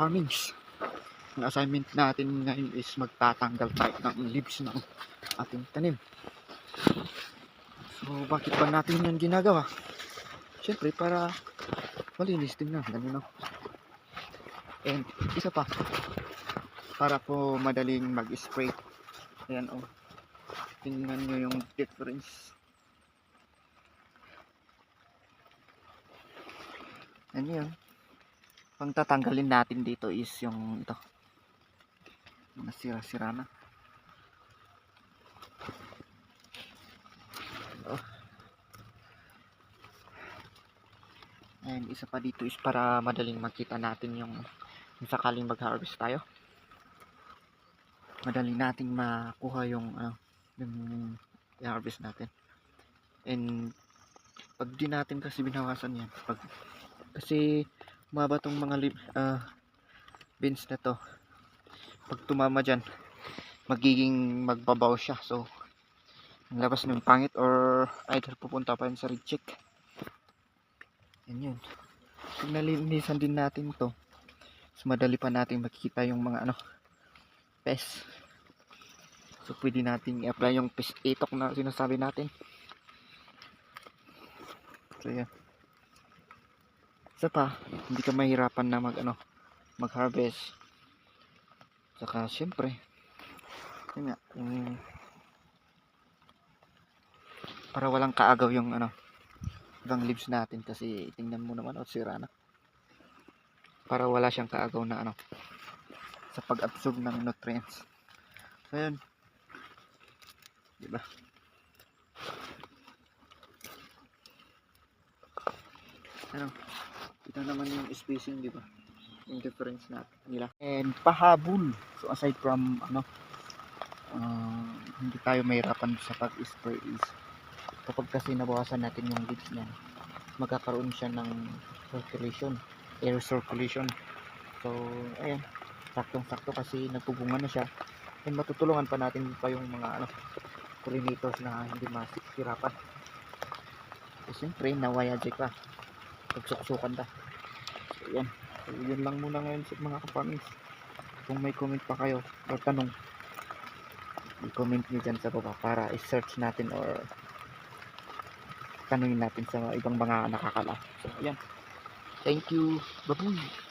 farmings. Ang assignment natin ngayon is magtatanggal tayo ng leaves ng ating tanim. So, bakit ba natin yan ginagawa? Siyempre, para malinis tingnan. Ganun, no? And, isa pa. Para po madaling mag-spray. Ayan, oh. Tingnan nyo yung difference. Ano yun? Pang tatanggalin natin dito is yung ito. Mga sira-sira na. Oh. And isa pa dito is para madaling makita natin yung sakaling mag-harvest tayo. Madali nating makuha yung ano, yung i-harvest natin. And pag di natin kasi binawasan yan, pag kasi umaba tong mga lip, ah, beans na to. Pag tumama dyan, magiging magbabaw siya. So, ang labas ng pangit or either pupunta pa yun sa reject. Yan yun. Pag nalinisan din natin to, mas madali pa natin makikita yung mga ano, pest. So, pwede natin i-apply yung pest itok na sinasabi natin. So, yan. Isa pa, hindi ka mahirapan na mag ano, mag-harvest. Saka syempre, yun nga, yung para walang kaagaw yung ano, ibang leaves natin kasi tingnan mo naman, oh, sira na. Para wala siyang kaagaw na ano, sa pag-absorb ng nutrients. So yun. Diba? Ano? Ito naman yung spacing, di ba? Yung difference na nila. And pahabol. So aside from ano, ah, hindi tayo mahirapan sa pag-spray is kapag kasi nabawasan natin yung leaves niya, magkakaroon siya ng circulation, air circulation. So, ayan, saktong-sakto kasi nagpubunga na siya. And matutulungan pa natin pa yung mga ano, pollinators na hindi masirapan. So, siyempre, nawayajay ka pagsuksukan ta. Yan. So, yun lang muna ngayon sa mga kaparmings. Kung may comment pa kayo or tanong, i-comment nyo dyan sa baba para i-search natin or tanungin natin sa ibang mga nakakala. So, yan. Thank you. Babuy.